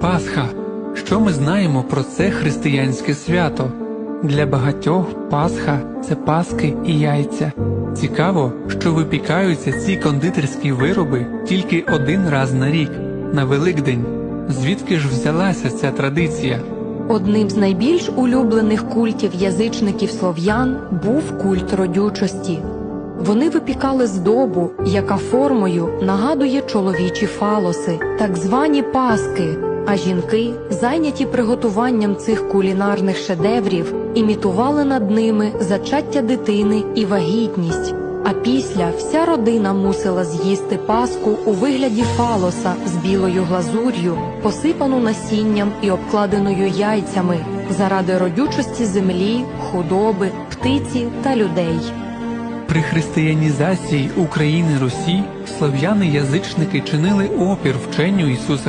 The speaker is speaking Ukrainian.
Пасха. Що ми знаємо про це християнське свято? Для багатьох Пасха це паски і яйця. Цікаво, що випікаються ці кондитерські вироби тільки один раз на рік, на Великдень. Звідки ж взялася ця традиція? Одним з найбільш улюблених культів язичників слов'ян був культ родючості. Вони випікали здобу, яка формою нагадує чоловічі фалоси, так звані паски. А жінки, зайняті приготуванням цих кулінарних шедеврів, імітували над ними зачаття дитини і вагітність. А після вся родина мусила з'їсти паску у вигляді фалоса з білою глазур'ю, посипану насінням і обкладеною яйцями заради родючості землі, худоби, птиці та людей. При християнізації України Русі слов'яни-язичники чинили опір вченню Ісуса